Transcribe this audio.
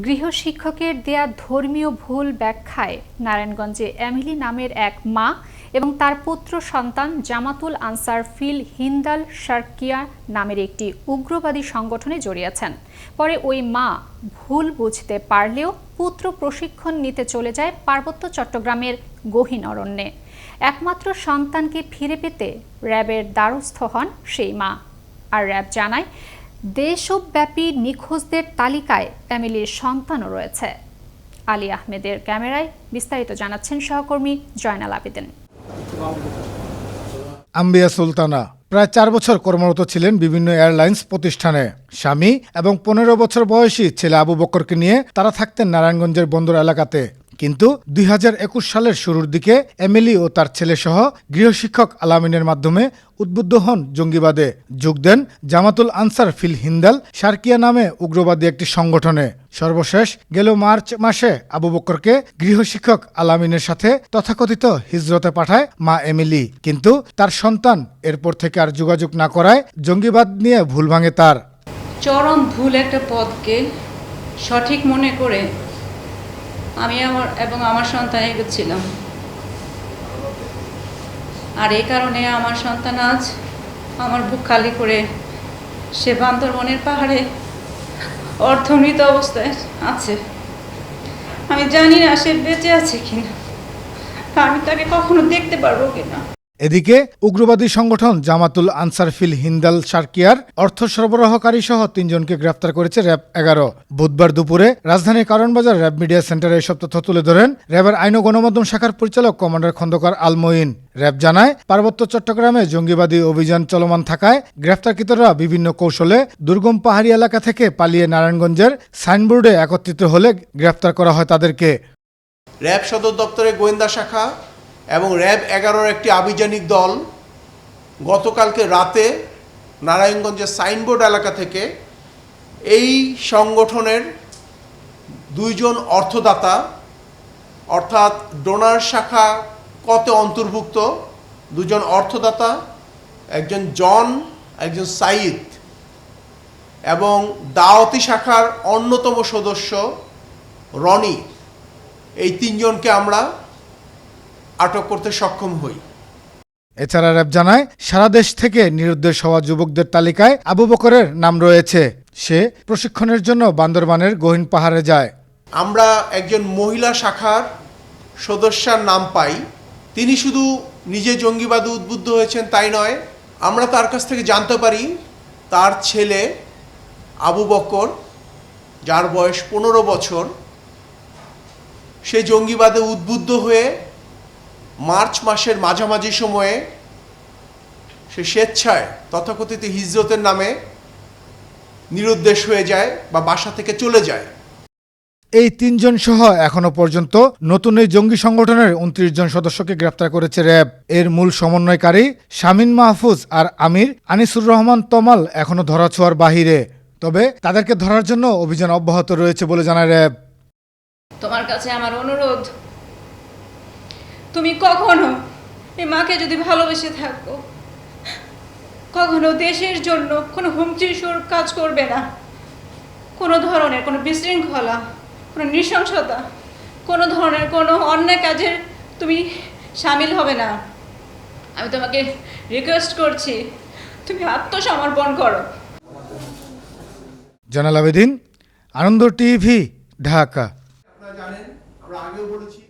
গৃহশিক্ষকের দেয়া ধর্মীয় ভুল ব্যাখ্যায় নারায়ণগঞ্জে এমিলি নামের এক মা এবং তার পুত্র সন্তান জামাতুল আনসার ফিল হিন্দাল শার্কিয়া নামের একটি উগ্রবাদী সংগঠনে জড়িয়েছেন। পরে ওই মা ভুল বুঝতে পারলেও পুত্র প্রশিক্ষণ নিতে চলে যায় পার্বত্য চট্টগ্রামের গহীন অরণ্যে। একমাত্র সন্তানকে ফিরে পেতে র্যাবের দ্বারস্থ হন সেই মা। আর র্যাব জানায় দেশব্যাপী নিখোঁজদের তালিকায় ফ্যামিলির সন্তানও রয়েছে। আলী আহমেদের ক্যামেরায় বিস্তারিত জানাচ্ছেন সহকর্মী জয়নাল আবেদিন। আম্বিয়া সুলতানা প্রায় চার বছর কর্মরত ছিলেন বিভিন্ন এয়ারলাইন্স প্রতিষ্ঠানে। স্বামী এবং পনেরো বছর বয়সী ছেলে আবু বকরকে নিয়ে তারা থাকতেন নারায়ণগঞ্জের বন্দর এলাকাতে। কিন্তু দুই হাজার একুশ সালের শুরুর দিকে এমিলি ও তার ছেলে সহ গৃহশিক্ষক আলামিনের মাধ্যমে উদ্বুদ্ধ হন জঙ্গিবাদে। যোগ দেন জামাতুল আনসার ফিল হিন্দাল সার্কিয়া নামে উগ্রবাদী একটি সংগঠনে। সর্বশেষ গেল মার্চ মাসে আবু বকরকে গৃহশিক্ষক আলামিনের সাথে তথাকথিত হিজরতে পাঠায় মা এমিলি। কিন্তু তার সন্তান এরপর থেকে আর যোগাযোগ না করায় জঙ্গিবাদ নিয়ে ভুল ভাঙে তার। চরম ভুল একটা পদকে সঠিক মনে করে আমি আমার, এবং আমার সন্তান এগোচ্ছিলাম আর এই কারণে আমার সন্তান আজ আমার বুক খালি করে সে বান্দরবনের পাহাড়ে অর্থমৃত অবস্থায় আছে। আমি জানি না সে বেঁচে আছে কিনা। আমি তাকে কখনো দেখতে পারব কিনা। এদিকে, উগ্রবাদী সংগঠন জামাতুল আনসার ফিল হিন্দাল সার্কিয়ার অর্থ সরবরাহকারী সহ তিনজনকে গ্রেফতার করেছে র্যাব এগারো। বুধবার দুপুরে রাজধানীর কারণবাজার র্যাব মিডিয়া সেন্টারে এসব তথ্য তুলে ধরেন র্যাবের আইন ও গণমাধ্যম শাখার পরিচালক কমান্ডার খন্দকার আলমঈন। র্যাব জানায়, পার্বত্য চট্টগ্রামে জঙ্গিবাদী অভিযান চলমান থাকায় গ্রেফতারকৃতরা বিভিন্ন কৌশলে দুর্গম পাহাড়ি এলাকা থেকে পালিয়ে নারায়ণগঞ্জের সাইনবোর্ডে একত্রিত হলে গ্রেফতার করা হয় তাদেরকে। র্যাব সদর দপ্তরের গোয়েন্দা শাখা এবং র্যাব এগারোর একটি আভিযানিক দল গতকালকে রাতে নারায়ণগঞ্জের সাইনবোর্ড এলাকা থেকে এই সংগঠনের দুইজন অর্থদাতা, অর্থাৎ ডোনার শাখা কতে অন্তর্ভুক্ত, দুজন অর্থদাতা, একজন জন, একজন সাইদ এবং দাওয়াতি শাখার অন্যতম সদস্য রনি। এই তিনজনকে আমরা আটক করতে সক্ষম হই। এছাড়া র্যাব জানায় সারা দেশ থেকে নিরুদ্দেশ হওয়া যুবকদের তালিকায় আবু বকরের নাম রয়েছে। সে প্রশিক্ষণের জন্য বান্দরবানের গহীন পাহাড়ে যায়। আমরা একজন মহিলা শাখার সদস্যার নাম পাই। তিনি শুধু নিজে জঙ্গিবাদে উদ্বুদ্ধ হয়েছেন তাই নয় আমরা তার কাছ থেকে জানতে পারি তার ছেলে আবু বকর যার বয়স পনেরো বছর সে জঙ্গিবাদে উদ্বুদ্ধ হয়ে মার্চ মাসের মাঝামাঝি সময়ে সে স্বেচ্ছায় তথাকথিত হিজরতের নামে নিরুদ্দেশ হয়ে যায় বা বাসা থেকে চলে যায়। এই তিনজন সহ এখনও পর্যন্ত নতুন এই জঙ্গি সংগঠনের উনত্রিশ জন সদস্যকে গ্রেপ্তার করেছে র্যাব। এর মূল সমন্বয়কারী শামিন মাহফুজ আর আমির আনিসুর রহমান তমাল এখনও ধরাছোঁয়ার বাহিরে। তবে তাদেরকে ধরার জন্য অভিযান অব্যাহত রয়েছে বলে জানায় র্যাব। তোমার কাছে আমার অনুরোধ তুমি কখনো এই মাকে যদি ভালোবেসে থাকো কখনো দেশের জন্য কোনো হুমকির সুর কাজ করবে না। কোনো ধরনের কোনো বিশৃঙ্খলা কোনো নৃশংসতা কোনো ধরনের কোনো অন্যায় কাজের তুমি সামিল হবে না। আমি তোমাকে রিকোয়েস্ট করছি তুমি আত্মসমর্পণ করো। জানাল আবেদিন আনন্দ টিভি ঢাকা। আপনারা জানেন আমরা আগেও বলেছি